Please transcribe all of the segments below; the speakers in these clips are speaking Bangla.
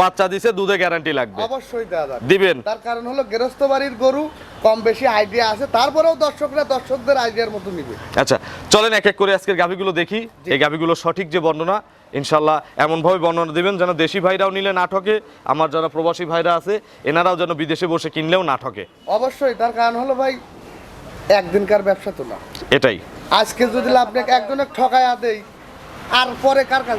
বাচ্চা দিছে দুধে গ্যারান্টি লাগবে। অবশ্যই দাদা। দিবেন? তার কারণ হলো গৃহস্থ বাড়ির গরু কম বেশি আইডিয়া আছে। তারপরেও দর্শকরা দর্শকদের আইডিয়ার মতো নিবে। আচ্ছা চলেন এক এক করে আজকের গাভিগুলো দেখি। এই গাভিগুলো সঠিক যে বর্ণনা ইনশাল্লাহ এমনভাবে বর্ণনা দিবেন যেন দেশি ভাইরাও নিলে না ঠকে আমার যারা প্রবাসী ভাইরা আছে এনারাও যেন বিদেশে বসে কিনলেও না ঠকে অবশ্যই তার কারণ হলো ভাই একদিনকার ব্যবসা তো না। এটাই। আজকে যদি আপনাকে একজনের ঠকায়া দেই আর পরে কার কাজ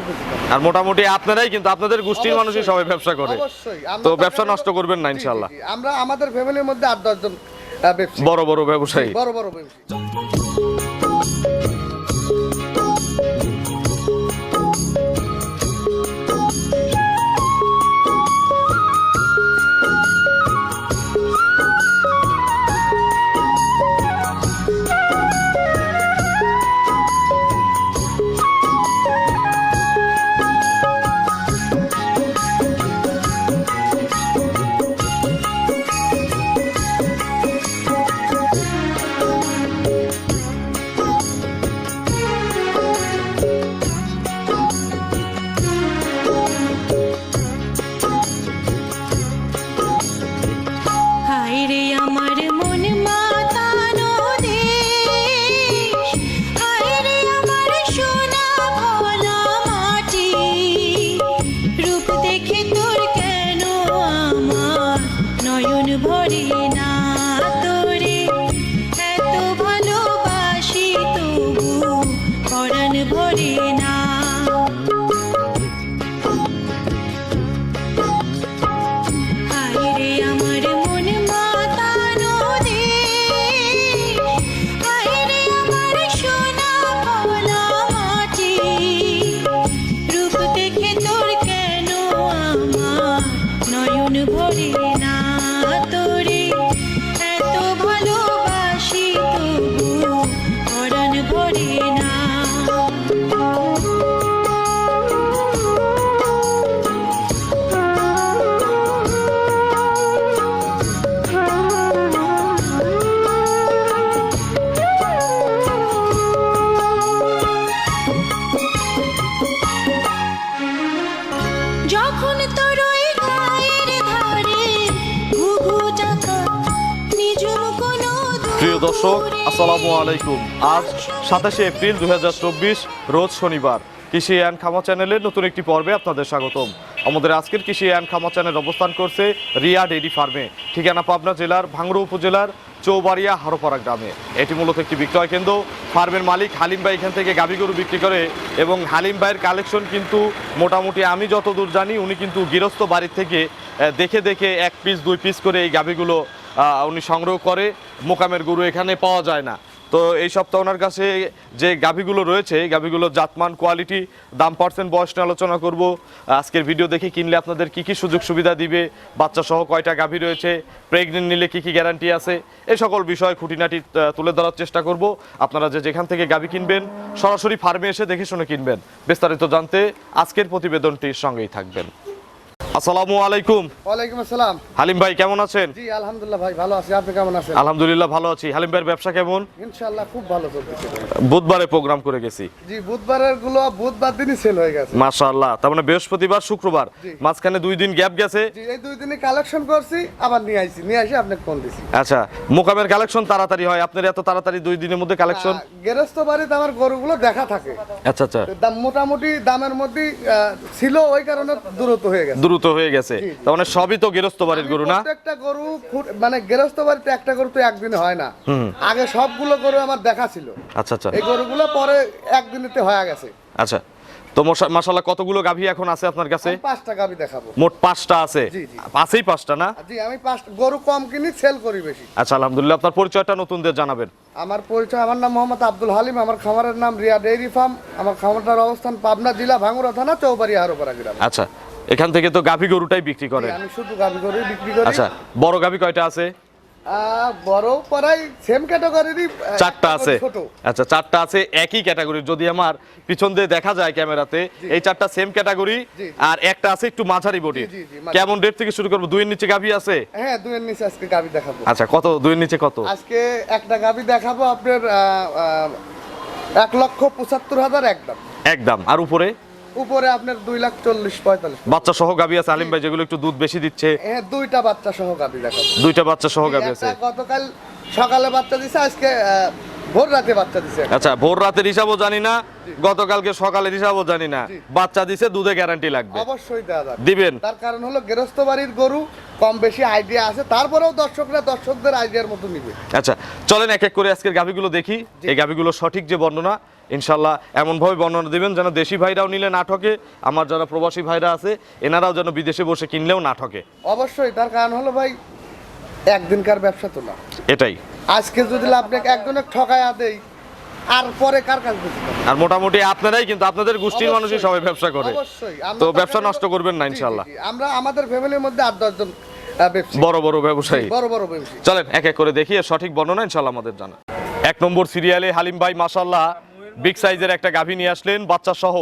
আর মোটামুটি আপনারাই কিন্তু আপনাদের গোষ্ঠীর মানুষই সবাই ব্যবসা করে। অবশ্যই তো ব্যবসা নষ্ট করবেন না ইনশাল্লাহ আমরা আমাদের ফ্যামিলির মধ্যে আট দশজন বড় বড় ব্যবসায়ী। বড় বড় ব্যবসায়ী। আসসালামু আলাইকুম। আজ সাতাশে এপ্রিল দু হাজার চব্বিশ, রোজ শনিবার। কৃষি অ্যান্ড খামা চ্যানেলের নতুন একটি পর্বে আপনাদের স্বাগতম। আমাদের আজকের কৃষি অ্যান্ড খামা চ্যানেল অবস্থান করছে রিয়া ডেইরি ফার্মে, ঠিকানা পাবনা জেলার ভাঙড়া উপজেলার চৌবাড়িয়া হারোপাড়া গ্রামে। এটি মূলত একটি বিক্রয় কেন্দ্র। ফার্মের মালিক হালিম ভাই এখান থেকে গাভী গরু বিক্রি করে এবং হালিম ভাইয়ের কালেকশন কিন্তু মোটামুটি আমি যতদূর জানি, উনি কিন্তু গৃহস্থ বাড়ির থেকে দেখে দেখে এক পিস দুই পিস করে এই গাভীগুলো উনি সংগ্রহ করে, মোকামের গরু এখানে পাওয়া যায় না। তো এই সপ্তাহে ওনার কাছে যে গাভীগুলো রয়েছে, এই গাভীগুলোর জাতমান কোয়ালিটি দাম পার্সেন্ট বয়স নিয়ে আলোচনা করব। আজকের ভিডিও দেখে কিনলে আপনাদের কি কি সুযোগ সুবিধা দিবে? বাচ্চা সহ কয়টা গাভী রয়েছে? প্রেগনেন্ট নিলে কি কি গ্যারান্টি আছে? এই সকল বিষয় খুঁটিনাটি তুলে ধরার চেষ্টা করব। আপনারা যে যেখান থেকে গাভী কিনবেন, সরাসরি ফার্মে এসে দেখে শুনে কিনবেন। বিস্তারিত জানতে আজকের প্রতিবেদনটির সঙ্গেই থাকবেন। আসসালামু আলাইকুম। ওয়ালাইকুম আসসালাম। হালিম ভাই কেমন আছেন? জি আলহামদুলিল্লাহ ভাই ভালো আছি। আপনি কেমন আছেন? আলহামদুলিল্লাহ ভালো আছি। হালিম ভাইয়ের ব্যবসা কেমন? ইনশাআল্লাহ খুব ভালো চলতেছে বুধবারে প্রোগ্রাম করে গেছি। জি বুধবারেরগুলো বুধবার দিনই সেল হয়ে গেছে। মাশাআল্লাহ তার মানে বৃহস্পতিবার শুক্রবার। মাঝখানে দুই দিন গ্যাপ গেছে। জি এই দুই দিনে কালেকশন করছি আবার নিয়ে আইছি। নিয়ে আসি আপনাকে ফোন দিছি। আচ্ছা মোকামের কালেকশন তাড়াতাড়ি হয়। আপনার এত তাড়াতাড়ি দুই দিনের মধ্যে কালেকশন গেরস্ত বাড়িতে আমার গরুগুলো দেখা থাকে। আচ্ছা আচ্ছা। দাম মোটামুটি দামের মধ্যে ছিল ওই কারণে দূরত্ব হয়ে গেছে। দ্রুত হয়ে গেছে। তার মানে সবই তো গৃহস্থ বাড়ির গরু না? প্রত্যেকটা গরু মানে গেরস্ত বাড়িতে একটা গরু তো একদিনে হয় না। আগে সবগুলো গরু আমার দেখা ছিল। আচ্ছা আচ্ছা। এই গরুগুলো পরে একদিনেতে হয়ে গেছে। আচ্ছা। তো মাশাল্লাহ কতগুলো গাভী এখন আছে আপনার কাছে? পাঁচটা গাবি দেখাবো। মোট পাঁচটা আছে। পাঁচেই পাঁচটা না? জি আমি পাঁচ গরু কম কিনি সেল করি বেশি। আচ্ছা আলহামদুলিল্লাহ। আপনার পরিচয়টা নতুনদের জানাবেন। আমার পরিচয় আমার নাম মোহাম্মদ আব্দুল হালিম। আমার খামারের নাম রিয়া ডেইরি ফার্ম। আমার খামারটার অবস্থান পাবনা জেলা ভাঙ্গুরা থানা চৌবাড়ি হারোপাড়া গ্রাম। আচ্ছা। এখান থেকে তো গাভী গরুটাই বিক্রি করেন আমি শুধু গাবি গরুই বিক্রি করি। আচ্ছা বড় গাভী কয়টা আছে? বড় পড়াই সেম ক্যাটাগরিরই চারটা আছে। আচ্ছা চারটা আছে একই ক্যাটাগরি যদি আমার পিছন দিয়ে দেখা যায় ক্যামেরাতে এই চারটা সেম ক্যাটাগরি আর একটা আছে একটু মাঝারি বডি। কেমন রেট থেকে শুরু করব? দুইয়ের নিচে গাভী আছে? হ্যাঁ দুয়ের নিচে আজকে গাবি দেখাবো। আচ্ছা কত? দুইয়ের নিচে কত? আজকে একটা গাবি দেখাবো আপনার এক লক্ষ পঁচাত্তর হাজার একদম। একদম। আর উপরে? উপরে আপনার দুই লাখ চল্লিশ পঁয়তাল্লিশ। বাচ্চা সহ গাভি আছে আলিম ভাই যেগুলো একটু দুধ বেশি দিচ্ছে। হ্যাঁ দুইটা বাচ্চা সহ গাবি দেখাবো দুইটা বাচ্চা সহ গাভি আছে। গতকাল সকালে বাচ্চা দিছে আজকে ভোর রাতে বাচ্চা দিছে। আচ্ছা ভোর রাতের হিসাবও জানি না গতকালকে সকালের হিসাবও জানি না। বাচ্চা দিছে দুধে গ্যারান্টি লাগবে। অবশ্যই যাবে। দিবেন। তার কারণ হলো গৃহস্থ বাড়ির গরু কম বেশি আইডিয়া আছে তারপরেও দর্শকরা দর্শকদের আইডিয়ার মতো নিবে। আচ্ছা চলেন এক এক করে আজকের গাভিগুলো দেখি। এই গাভিগুলো সঠিক যে বর্ণনা ইনশাল্লাহ এমনভাবে বর্ণনা দিবেন যেন দেশি ভাইরাও নিলে না ঠকে আমার যারা প্রবাসী ভাইরা আছে এনারাও যেন বিদেশে বসে কিনলেও না ঠকে। অবশ্যই তার কারণ হলো ভাই একদিনকার ব্যবসা তো না। এটাই। আজকে যদি আপনাকে একজনের ঠকায়া দেই আর পরে কার পাবো? আর মোটামুটি আপনারাই কিন্তু আপনাদের গোষ্ঠীর মানুষই সবাই ব্যবসা করে। তো ব্যবসা নষ্ট করবেন না ইনশাল্লাহ। আমরা আমাদের ফ্যামিলির মধ্যে আট দশজন বড় বড় ব্যবসায়ী। বড় বড় ব্যবসায়ী। চলেন এক এক করে দেখি সঠিক বর্ণনা ইনশাল্লাহ আমাদের জানা। এক নম্বর সিরিয়ালে হালিম ভাই মাসাল্লাহ বিগ সাইজের একটা গাভী নিয়ে আসলেন বাচ্চা সহ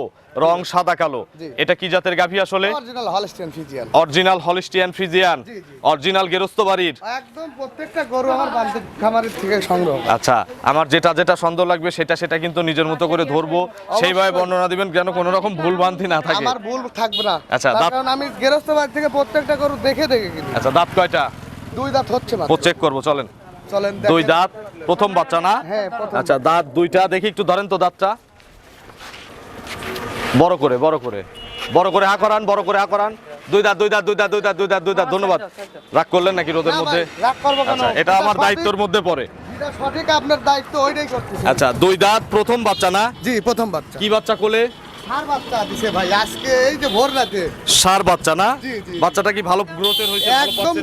রং সাদা কালো। এটা কি জাতের গাভী আসলে? Original Holstein Friesian original Holstein Friesian জি। অরিজিনাল গেরস্ত বাড়ির। একদম প্রত্যেকটা গরু আমার বান্ধব খামারের থেকে সংগ্রহ। আচ্ছা আমার যেটা যেটা সুন্দর লাগবে সেটা সেটা কিন্তু নিজের মতো করে ধরবো। সেইভাবে বর্ণনা দিবেন যেন কোনো রকম ভুল ভ্রান্তি না থাকে। আমার ভুল থাকবে না। আচ্ছা, কারণ আমি গৃহস্থ বাড়ি থেকে প্রত্যেকটা গরু দেখে দেখে কিনি। আচ্ছা দাঁত কয়টা? দুই দাঁত হচ্ছে না চেক করব চলেন। দুই দাঁত প্রথম বাচ্চা না? হ্যাঁ, আচ্ছা দাঁত দুইটা দেখি একটু ধরেন তো দাঁতটা। বড় করে বড় করে। বড় করে হা করান বড় করে হা করান। দুই দাঁত দুই দাঁত দুই দাঁত দুই দাঁত দুই দাঁত দুই দাঁত ধন্যবাদ। রাগ করলেন নাকি রোদের মধ্যে? রাগ করব কেন? আচ্ছা এটা আমার দায়িত্বের মধ্যে পড়ে। সঠিক আপনার দায়িত্ব ওইটাই করতেছি। আচ্ছা দুই দাঁত প্রথম বাচ্চা না? জি প্রথম বাচ্চা। কি বাচ্চা কোলে? সার বাচ্চা দিছে ভাই আজকে এই যে ভোর রাতে। সার বাচ্চা না। বাচ্চাটা কি ভালো গ্রোথের হয়েছে একদম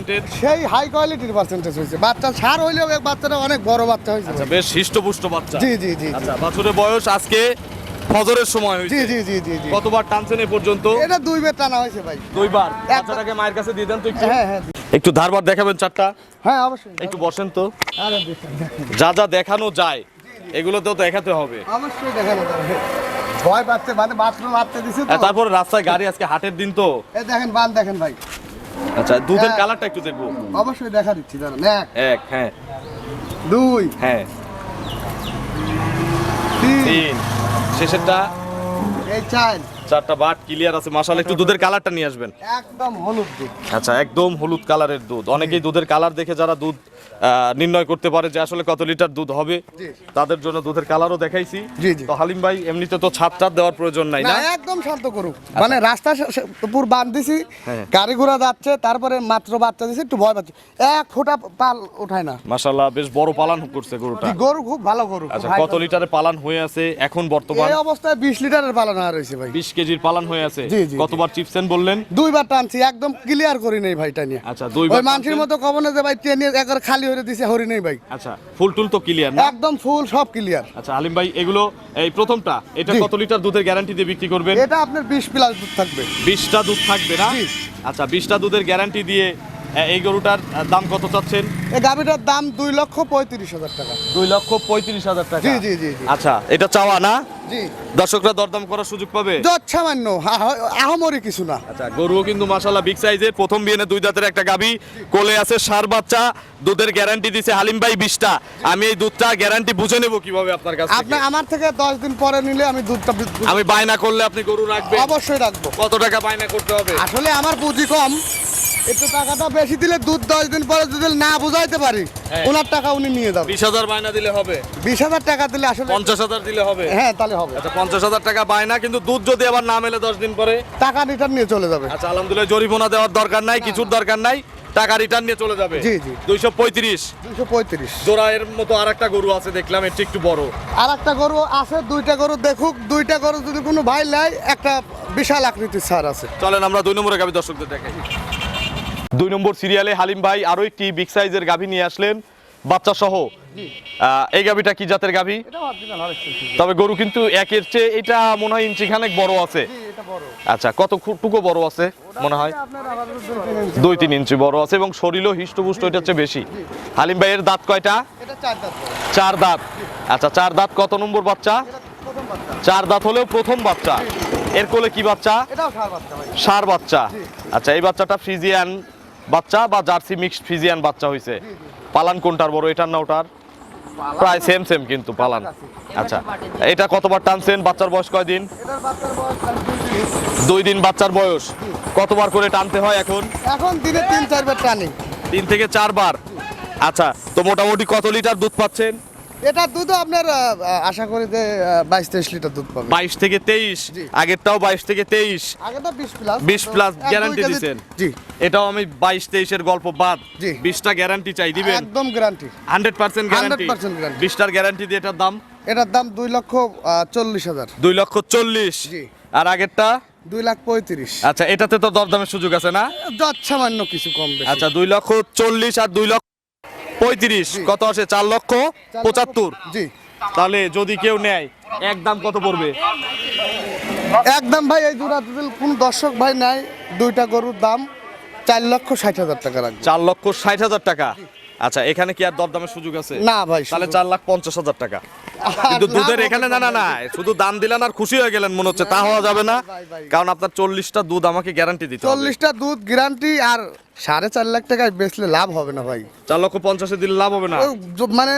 সেই হাই কোয়ালিটির পার্সেন্টেজ হয়েছে। বাচ্চা সার হইলেও বাচ্চাটা অনেক বড় বাচ্চা হয়েছে আচ্ছা ভাই। বেশ হৃষ্টপুষ্ট বাচ্চা। জি জি জি। আচ্ছা বাছুরের বয়স আজকে ফজরের সময় হয়েছে। জি জি জি জি কতবার টানছেন এ পর্যন্ত? এটা দুই বের টানা হয়েছে ভাই। দুইবার। বাচ্চাটাকে মায়ের কাছে দিয়ে দেন তো একটু। হ্যাঁ হ্যাঁ একটু ধারবার দেখাবেন চারটা? হ্যাঁ অবশ্যই। একটু বসেন তো। যা যা দেখানো যায় এগুলো তো দেখাতে হবে। অবশ্যই দেখানো যাবে। ভয় পাচ্ছে মানে বাথরুম আটতে দিছে তো। তারপরে রাস্তায় গাড়ি আজকে হাটের দিন তো। এই দেখেন বান দেখেন ভাই। আচ্ছা দুধের। কালারটা একটু দেখব। অবশ্যই দেখা দিচ্ছি দাঁড়ান এক এক হ্যাঁ। দুই হ্যাঁ। তিন। তিন। শেষেরটা এই চার। চারটা বাট ক্লিয়ার আছে মাসাল একটু দুধের কালারটা নিয়ে আসবেন। একদম হলুদ দুধ। আচ্ছা একদম হলুদ কালারের দুধ। অনেকেই দুধের কালার দেখে যারা দুধ নির্ণয় করতে পারে যে আসলে কত লিটার দুধ হবে তাদের জন্য দুধের কালারও দেখাইছি। তো হালিম ভাই এমনিতে তো ছাদ টাদ দেওয়ার প্রয়োজন নাই না? একদম শান্ত করুক। মানে রাস্তা পুর বাঁধ দিছি হ্যাঁ। গাড়ি ঘোড়া যাচ্ছে তারপরে মাত্র বাচ্চা দিছে একটু ভয় পাচ্ছে। এক ফোঁটা পাল ওঠায় না। মাশাল্লাহ বেশ বড় পালান করছে গরুটা। গরু খুব ভালো গরু আচ্ছা কত লিটারে পালান হয়ে আছে এখন বর্তমানে? এই অবস্থায় বিশ লিটারের পালন আর রয়েছে ভাই। কেজির পালান হয়ে আছে। কতবার চিপসেন বললেন? দুইবার টানছি একদম ক্লিয়ার করি নাই ভাইটা নিয়ে। আচ্ছা দুইবার ওই মানুষের মতো কব না যে ভাই ট্রেনে একবার খালি হয়ে দিছে হরি নাই ভাই। আচ্ছা ফুল টুল তো ক্লিয়ার না? একদম ফুল সব ক্লিয়ার আচ্ছা আলিম ভাই এগুলো এই প্রথমটা এটা কত লিটার দুধের গ্যারান্টি দিয়ে বিক্রি করবেন? এটা আপনার বিশ প্লাস দুধ থাকবে। বিশটা দুধ থাকবে না। আচ্ছা বিশটা দুধের গ্যারান্টি দিয়ে এই গরুটার দাম কত চাচ্ছেন? এই গাভিটার দাম দুই লক্ষ পঁয়ত্রিশ হাজার টাকা। দুই লক্ষ পঁয়ত্রিশ হাজার টাকা। জি, জি, জি। আচ্ছা এটা চাওয়া না? জি। দর্শকরা দরদাম করার সুযোগ পাবে? সামান্য আহ- আহামরি কিছু না। আচ্ছা গরুও কিন্তু মাশাল্লাহ বিগ সাইজের প্রথম বিয়েনে দুই দাঁতের একটা গাবি কোলে আছে সার বাচ্চা দুধের গ্যারান্টি দিছে হালিম ভাই বিশটা। আমি এই দুধটা গ্যারান্টি বুঝে নেব কীভাবে আপনার কাছে আপনি আমার থেকে দশ দিন পরে নিলে আমি দুধটা আমি বায়না করলে আপনি গরু রাখবেন? অবশ্যই রাখব। কত টাকা বায়না করতে হবে? আসলে আমার পুঁজি কম। একটু টাকাটা বেশি দিলে দুধ দশ দিন পরে যদি না বুঝাইতে পারি হ্যাঁ। ওনার টাকা উনি নিয়ে যাবে। বিশ হাজার বায়না দিলে হবে। বিশ হাজার টাকা দিলে আসলে পঞ্চাশ হাজার দিলে হবে। হ্যাঁ তাহলে হবে। আচ্ছা পঞ্চাশ হাজার টাকা বায়না কিন্তু দুধ যদি আবার না মেলে দশ দিন পরে টাকা রিটার্ন নিয়ে চলে যাবে। আচ্ছা আলহামদুলিল্লাহ জরিমানা দেওয়ার দরকার নাই কিছুর দরকার নাই টাকা রিটার্ন নিয়ে চলে যাবে। জি, জি। দুইশো পঁয়ত্রিশ। দুশো পঁয়ত্রিশ। জোড়া এর মতো আর একটা গরু আছে দেখলাম এর একটু বড়। আর একটা গরু আছে দুইটা গরু দেখুক দুইটা গরু যদি কোনো ভাই নেয় একটা বিশাল আকৃতির সার আছে। চলেন আমরা দুই নম্বরে গাবি দর্শকদের দেখাই। দুই নম্বর সিরিয়ালে হালিম ভাই আরও একটি বিগ সাইজের গাভী নিয়ে আসলেন বাচ্চা সহ এই গাভীটা কি জাতের গাভী? তবে গরু কিন্তু একের চেয়ে এটা মনে হয় ইঞ্চি খানেক বড় আছে। আচ্ছা কত খু- টুকু বড় আছে মনে হয়? দুই তিন ইঞ্চি বড় আছে এবং শরীরও হিষ্টপুষ্ট এটা হচ্ছে বেশি। হালিম ভাইয়ের দাঁত কয়টা? চার দাঁত আচ্ছা চার দাঁত কত নম্বর বাচ্চা? চার দাঁত হলেও প্রথম বাচ্চা। এর কোলে কি বাচ্চা? সার বাচ্চা আচ্ছা এই বাচ্চাটা ফ্রিজিয়ান বাচ্চা বা জার্সি মিক্সড ফিজিয়ান বাচ্চা হয়েছে পালান কোনটার বড় এটার না ওটার? প্রায় সেম সেম কিন্তু পালান। আচ্ছা। এটা কতবার টানছেন? বাচ্চার বয়স কয়দিন দুই দিন। বাচ্চার বয়স। কতবার করে টানতে হয় এখন? এখন দিনে তিন চারবার টানি। তিন থেকে চারবার। আচ্ছা তো মোটামুটি কত লিটার দুধ পাচ্ছেন? এটা দুধও আপনার আশা করি যে বাইশ তেইশ লিটার দুধ পাবে বাইশ থেকে তেইশ। আগেরটাও বাইশ থেকে তেইশ। আগে তো বিশ প্লাস 20 plus guarantee দিছেন। জি। এটাও আমি বাইশ তেইশের গল্প বাদ। জি। বিশটা গ্যারান্টি চাই দিবেন। একদম guarantee hundred percent guarantee 100% guarantee। বিশটার গ্যারান্টি দিয়ে এটার দাম? এটার দাম দুই লক্ষ চল্লিশ হাজার। দুই লক্ষ চল্লিশ। জি। আর আগেরটা? দুই লাখ পঁয়ত্রিশ। আচ্ছা এটাতে তো দরদামের সুযোগ আছে না? যত সামান্য কিছু কম আচ্ছা দুই লক্ষ চল্লিশ আর দুই লক্ষ পঁয়ত্রিশ। কত আসে? চার লক্ষ পঁচাত্তর। জি। তাহলে যদি কেউ নেয় এক দাম কত পড়বে? একদম ভাই এই যদি কোন দর্শক ভাই নেয়? দুইটা গরুর দাম চার লক্ষ ষাট হাজার টাকা লাগবে। চার লক্ষ ষাট হাজার টাকা। আচ্ছা এখানে কি আর দরদামের সুযোগ আছে? না ভাই তাহলে চার লাখ পঞ্চাশ হাজার টাকা। কিন্তু দুধের এখানে না না না। শুধু দাম দিলেন আর খুশি হয়ে গেলেন মনে হচ্ছে তা হওয়া যাবে না। কারণ আপনার চল্লিশটা দুধ আমাকে গ্যারান্টি দিতে চল্লিশটা দুধ গ্যারান্টি আর সাড়ে চার লাখ টাকায় বেচলে লাভ হবে না ভাই। চার লক্ষ পঞ্চাশে দিলে লাভ হবে না? মানে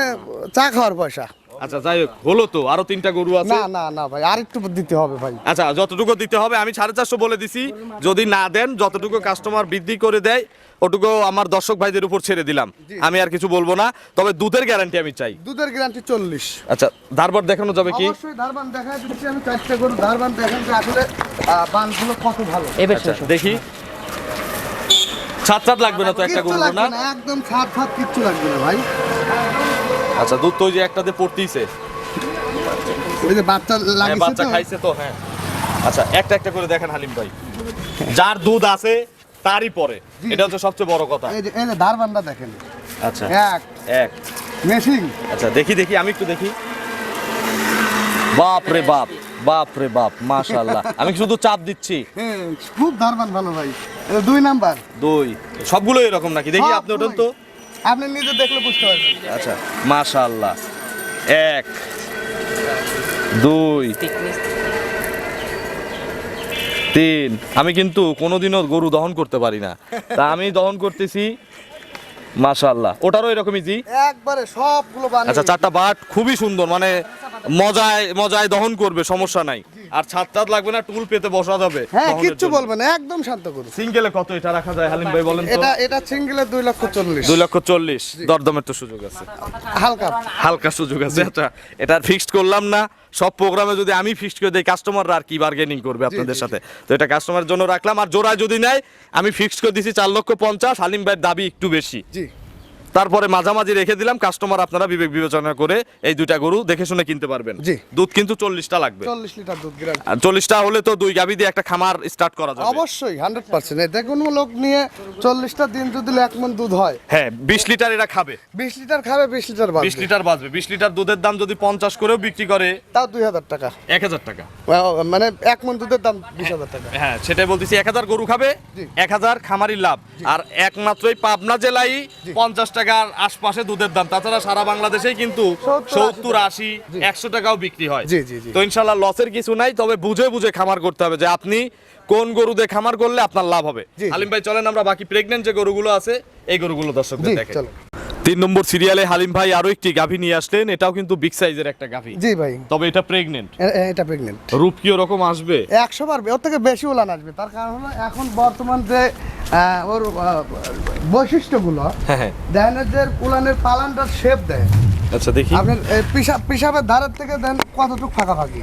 চা খাওয়ার পয়সা। আচ্ছা যাই হোক হলো তো আরও তিনটা গরু আছে। না না না ভাই আর একটু দিতে হবে ভাই। আচ্ছা যতটুকু দিতে হবে আমি সাড়ে চারশো বলে দিছি। যদি না দেন যতটুকু কাস্টমার বৃদ্ধি করে দেয় ওটুকু আমার দর্শক ভাইদের উপর ছেড়ে দিলাম। আমি আর কিছু বলব না তবে দুধের গ্যারান্টি আমি চাই। দুধের গ্যারান্টি চল্লিশ। আচ্ছা ধারবার দেখানো যাবে কি? অবশ্যই ধারবান দেখা দিচ্ছি আমি চারটে গরু। ধারবান দেখেন যে আসলে বানগুলো কত ভালো। আচ্ছা, দেখি। ছাদ ছাদ লাগবে না তো একটা গরু না? একদম ছাদ ছাদ কিচ্ছু লাগবে না ভাই। আচ্ছা দুধ তো ওই যে একটাতে পড়তিছে ওই যে বাচ্চা হ্যাঁ লাগিয়েছে বাচ্চা খাইছে তো হ্যাঁ। আচ্ছা একটা একটা করে দেখেন হালিম ভাই। যার দুধ আছে তারই পরে। এটা হচ্ছে সবচেয়ে বড় কথা। এই যে এই যে ধারবানটা দেখেন। আচ্ছা। এক। এক। মেশিং। আচ্ছা দেখি দেখি আমি একটু দেখি। বাপ রে বাপ বাপ রে বাপ মাশাআল্লাহ। আমি শুধু চাপ দিচ্ছি? হ্যাঁ, খুব ধারবান ভালো ভাই। এটা দুই নাম্বার। দুই। সবগুলো এরকম নাকি? দেখি আপনি ওঠেন তো। আপনি নিজে দেখলে বুঝতে পারবেন। আচ্ছা মাশাআল্লাহ। এক। দুই। তিন। আমি কিন্তু কোনোদিনও গরু দহন করতে পারি না। তা আমি দহন করতেছি মাশাল্লাহ ওটারও এরকমই জি? একবারে সবগুলো আচ্ছা চারটা বাট খুবই সুন্দর মানে মজায় মজায় দহন করবে সমস্যা নাই। আর ছাদ টাদ লাগবে না টুল পেতে বসা যাবে হ্যাঁ কিচ্ছু বলবেন না একদম শান্ত করুন। সিঙ্গেলে কত এটা রাখা যায় হালিম ভাই বলেন তো? এটা এটা সিঙ্গেলের দুই লক্ষ চল্লিশ। দুই লক্ষ চল্লিশ। দরদমের তো সুযোগ আছে। হালকা। হালকা সুযোগ আছে এটা এটা ফিক্সড করলাম না। সব প্রোগ্রামে যদি আমি ফিক্সড করে দিই কাস্টমাররা আর কি বার্গেনিং করবে আপনাদের সাথে? তো এটা কাস্টমারের জন্য রাখলাম। আর জোড়ায় যদি নেয় আমি ফিক্সড করে দিছি চার লক্ষ পঞ্চাশ। হালিম ভাইয়ের দাবি একটু বেশি। জি। তারপরে মাঝামাঝি রেখে দিলাম কাস্টমার আপনারা বিবেক বিবেচনা করে এই দুইটা গরু দেখে শুনে কিনতে পারবেন। জি। দুধ কিন্তু চল্লিশটা লাগবে। চল্লিশ লিটার দুধ গ্রাম আর চল্লিশটা হলে তো দুই গাবি দিয়ে একটা খামার স্টার্ট করা যাবে। অবশ্যই হান্ড্রেড পার্সেন্ট এতে কোনো লোক নিয়ে চল্লিশটা দিন যদি এক মন দুধ হয়। হ্যাঁ বিশ লিটার এরা খাবে। বিশ লিটার খাবে বিশ লিটার বিশ লিটার বাঁচবে। বিশ লিটার দুধের দাম যদি পঞ্চাশ করেও বিক্রি করে তাও দুই হাজার টাকা। এক হাজার টাকা। মানে এক মন দুধের দাম বিশ হাজার টাকা। হ্যাঁ সেটাই বলতেছি এক হাজার গরু খাবে এক হাজার খামারি লাভ। আর একমাত্রই পাবনা জেলায় পঞ্চাশ টাকার আশপাশে দুধের দাম। তাছাড়া সারা বাংলাদেশেই কিন্তু সত্তর আশি একশো টাকাও বিক্রি হয়। তো ইনশাল্লাহ লসের কিছু নাই তবে বুঝে বুঝে খামার করতে হবে যে আপনি কোন গরু দিয়ে খামার করলে আপনার লাভ হবে। জি। ভাই চলেন আমরা বাকি প্রেগনেন্ট যে গরুগুলো আছে এই গরুগুলো দর্শক দর্শকদের দেখেন তিন নম্বর সিরিয়ালে হালিম ভাই আরও একটি গাভী নিয়ে আসলেন। এটাও কিন্তু বিগ সাইজের একটা গাভী। জি ভাই। তবে এটা প্রেগনেন্ট এটা প্রেগনেন্ট রূপ কি ওরকম আসবে। একশো বার ওর থেকে বেশি ওলান আসবে। তার কারণ হলো এখন বর্তমান যে ওর বৈশিষ্ট্যগুলো হ্যাঁ হ্যাঁ। যে উলানের পালানটার শেপ দেয় আচ্ছা দেখি। আপনার এই পিসাব পিসাবের ধারের থেকে দেন কতটুকু ফাঁকা ফাঁকি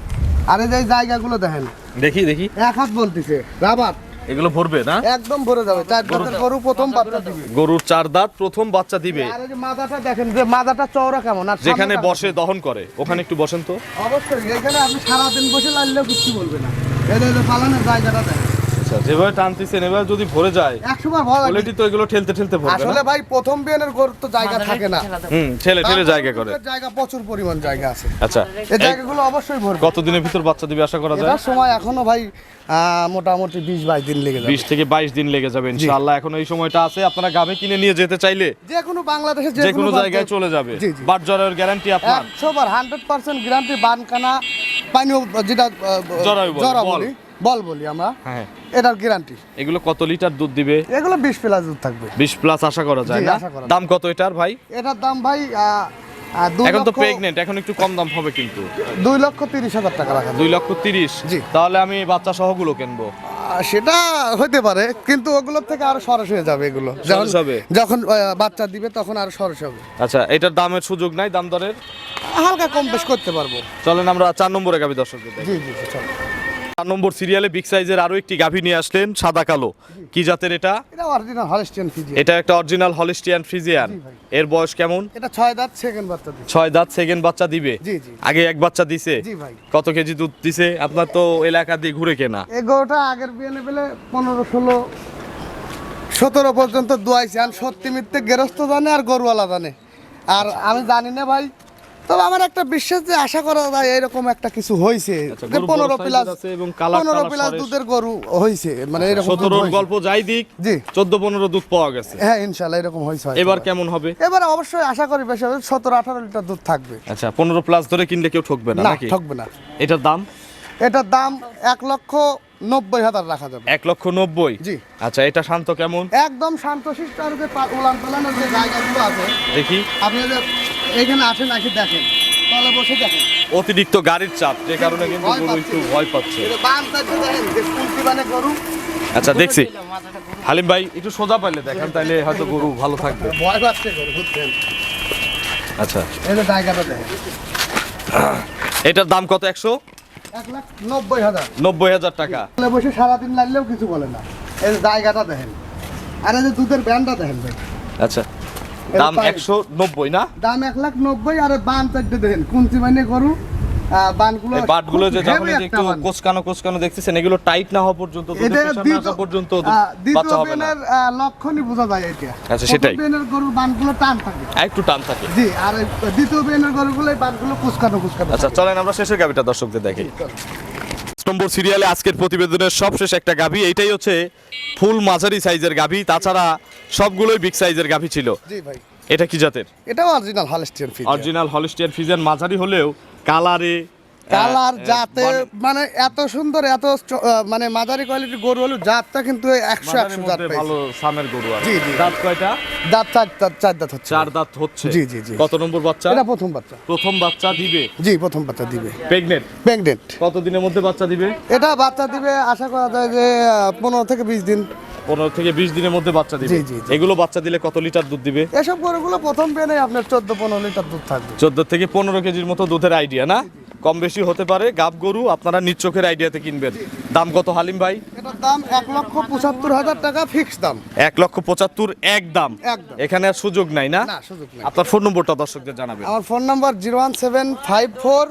আরে যে জায়গাগুলো দেখেন। দেখি দেখি। এক হাত বলতেছে রাবার। এগুলো ভরবে না? একদম ভরে যাবে। চার দাঁতের গরু প্রথম বাচ্চা দিবে। গরুর চার দাঁত প্রথম বাচ্চা দিবে। আর যে মাথাটা দেখেন যে মাথাটা চওড়া কেমন আর যেখানে বসে দহন করে ওখানে একটু বসেন তো। অবশ্যই এখানে আপনি সারাদিন বসে লাগলেও কিছু বলবে না। এই যে- পালানোর জায়গাটা দেখেন। আচ্ছা যেভাবে টানতেছেন এবার যদি ভরে যায় একশো বার ভয় লাগে। কোয়ালিটি তো এগুলো ঠেলতে ঠেলতে ভরবে আসলে ভাই প্রথম বিয়ানের গরুর তো জায়গা থাকে না। হুম ঠেলে ঠেলে জায়গা করে। জায়গা প্রচুর পরিমাণ জায়গা আছে। আচ্ছা এই জায়গাগুলো অবশ্যই ভরবে। কত দিনের ভিতর বাচ্চা দিবে আশা করা যায়? এটার সময় এখনও ভাই মোটামুটি বিশ বাইশ দিন লেগে যাবে। বিশ থেকে বাইশ দিন লেগে যাবে ইনশাআল্লাহ। এখন এই সময়টা আছে আপনারা গাভে কিনে নিয়ে যেতে চাইলে যে কোনো বাংলাদেশের যে কোনো জায়গায় চলে যাবে। বাট জ্বরের গ্যারান্টি আপনার। একশো বার হান্ড্রেড পার্সেন্ট গ্যারান্টি বানকানা পানি যেটা আহ, জরায়ু বলে, বল। আমরা। হ্যাঁ। এটার গ্যারান্টি এগুলো কত লিটার দুধ দিবে? এগুলো বিশ প্লাস দুধ থাকবে। বিশ প্লাস আশা করা যায় না। দাম কত এটার ভাই? এটার দাম ভাই এখন তো প্রেগনেন্ট এখন একটু কম দাম হবে কিন্তু। দুই লক্ষ তিরিশ হাজার টাকা রাখা দুই লক্ষ তিরিশ? জি। তাহলে আমি বাচ্চা সহগুলো কিনবো। আহ, সেটা হতে পারে কিন্তু ওগুলোর থেকে আরও সরস হয়ে যাবে এগুলো। যখন সরস হবে? যখন আহ, বাচ্চা দিবে তখন আরও সরস হবে। আচ্ছা এটার দামের সুযোগ নাই দাম দরের? হালকা কম বেশ করতে পারব। চলেন আমরা চার নম্বরে গাভী দর্শকদের জি জি জি, চলো। চার নম্বর সিরিয়ালে বিগ সাইজের আরও একটি গাভী নিয়ে আসলেন সাদা কালো। কি জাতের এটা? এটা একটা অরিজিনাল হলিস্টিয়ান ফ্রিজিয়ান। এর বয়স কেমন? এটা ছয় দাঁত সেকেন্ড বাচ্চা দিচ্ছে ছয় দাঁত সেকেন্ড বাচ্চা দিবে? জি, জি। আগে এক বাচ্চা দিছে? জি ভাই। কত কেজি দুধ দিছে? আপনার তো এলাকা দিয়ে ঘুরে কেনা। এই গরুটা আগের বিয়ে পেলে পনেরো ষোলো সতেরো পর্যন্ত দোয়াইছে। আর সত্যি মিথ্যে গেরস্ত জানে আর গরুওয়ালা জানে। আর আমি জানি না ভাই তবে আমার একটা বিশ্বাস যে আশা করা যায় এরকম একটা কিছু হয়েছে আচ্ছা, যে পনেরো প্লাস এবং পনেরো প্লাস দুধের গরু হয়েছে মানে এরকম সতেরোর গল্প যাই দিক জি। চোদ্দ পনেরো দুধ পাওয়া গেছে। হ্যাঁ ইনশাল্লাহ এরকম হয়েছে এবার কেমন হবে? এবার অবশ্যই আশা করি বেশি হবে সতেরো আঠারো লিটার দুধ থাকবে। আচ্ছা পনেরো প্লাস ধরে কিনলে কেউ ঠকবে না ঠকবে না। এটার দাম? এটার দাম এক লক্ষ নব্বই হাজার রাখা যাবে। এক লক্ষ নব্বই? জি। আচ্ছা এটা শান্ত কেমন? একদম শান্তশিষ্ট আর যে উলান পালানের যে জায়গাগুলো আছে। দেখি। আপনি যে এখানে আসেন নাকি দেখেন। তাহলে বসে দেখেন। অতিরিক্ত গাড়ির চাপ যে কারণে কিন্তু গরু। একটু ভয় পাচ্ছে। আচ্ছা দেখছি। হালিম ভাই একটু সোজা পাইলে দেখেন তাইলে হয়তো গরু ভালো থাকবে। ভয় পাচ্ছে আচ্ছা। এই জায়গাটা দেখেন। এটার দাম কত একশো? নব্বই হাজার। নব্বই হাজার টাকা। বসে সারাদিন লাগলেও কিছু বলে না। এই যে জায়গাটা দেখেন। আর এই যে দুধের ব্যান্ডটা দেখেন আচ্ছা। দাম একশো নব্বই না? দাম এক লাখ নব্বই আর বান চারটে দেখেন। কুঞ্চি মানে গরু? বানগুলো বাটগুলো যে যখন একটা। কোচকানো কোচকানো দেখতেছেন এগুলো টাইট না হওয়া পর্যন্ত আসা পর্যন্ত বাচ্চা হবে না। লক্ষণই বোঝা যায় এটা। আচ্ছা, সেটাই। বেনের গরুর বানগুলো টান থাকে। একটু টান থাকে। জি আর দ্বিতীয় বেনের গরুগুলো বানগুলো কুচকানো কুচকানো আচ্ছা চলেন আমরা শেষের গাভিটা দর্শকদের দেখি। নম্বর সিরিয়ালে আজকের প্রতিবেদনের সবশেষ একটা গাভি এইটাই হচ্ছে ফুল মাঝারি সাইজের গাভি তাছাড়া সবগুলোই বিগ সাইজের গাভি ছিল। জি ভাই। এটা কি জাতের? এটাও original Holstein Friesian original Holstein Friesian মাঝারি হলেও কালারে কালার জাতে মানে এত সুন্দর এত মানে মাঝারি কোয়ালিটির গরু হলো জাতটা কিন্তু একশো একশো জাত ভালো সামের গরু জি। দাঁত কয়টা? দাঁত চার দাঁত চার দাঁত হচ্ছে। চার দাঁত হচ্ছে? জি, জি, জি। কত নম্বর বাচ্চা? এটা প্রথম বাচ্চা। প্রথম বাচ্চা দিবে? জি প্রথম বাচ্চা দিবে। প্রেগনেন্ট প্রেগনেন্ট কত দিনের মধ্যে বাচ্চা দিবে? এটা বাচ্চা দিবে আশা করা যায় যে পনেরো থেকে বিশ দিন। পনেরো থেকে বিশ দিনের মধ্যে বাচ্চা দিবে। এগুলো বাচ্চা দিলে কত লিটার দুধ দিবে? এসব গরুগুলো প্রথম পেনে আপনার চোদ্দ পনেরো লিটার দুধ থাকবে। চোদ্দ থেকে পনেরো কেজির মতো দুধের আইডিয়া না? কম বেশি হতে পারে। গাব গরু আপনারা নিজ চোখের আইডিয়াতে কিনবেন। দাম কত হালিম ভাই? এটার দাম এক লক্ষ পঁচাত্তর হাজার টাকা ফিক্স দাম। এক লক্ষ পঁচাত্তর এক দাম। এখানে আর সুযোগ নাই না? না সুযোগ নেই। আপনার ফোন নম্বরটা দর্শকদের জানাবেন। আমার phone number zero one seven five four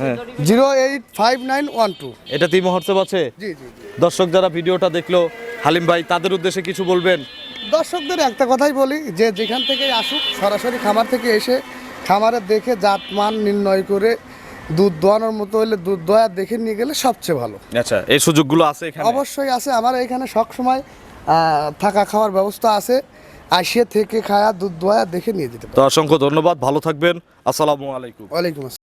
হ্যাঁ। Zero eight five nine one two. এটা তিন হোয়াটসঅ্যাপ আছে? জি জি জি। দর্শক যারা ভিডিওটা দেখল হালিম ভাই তাদের উদ্দেশ্যে কিছু বলবেন? দর্শকদের একটা কথাই বলি যে যেখান থেকে আসুক সরাসরি খামার থেকে এসে খামারে দেখে জাত মান নির্ণয় করে দুধ দোয়ানোর মতো হলে দুধ দোয়া দেখে নিয়ে গেলে সবচেয়ে ভালো। আচ্ছা এই সুযোগগুলো আছে এখানে? অবশ্যই আছে। আমার এখানে সবসময় থাকা খাওয়ার ব্যবস্থা আছে। আসিয়ে থেকে খায়া দুধ দোয়া দেখে নিয়ে যেতে পারে। তো অসংখ্য ধন্যবাদ। ভালো থাকবেন। আসসালামু আলাইকুম। ওয়ালাইকুম আসসালাম।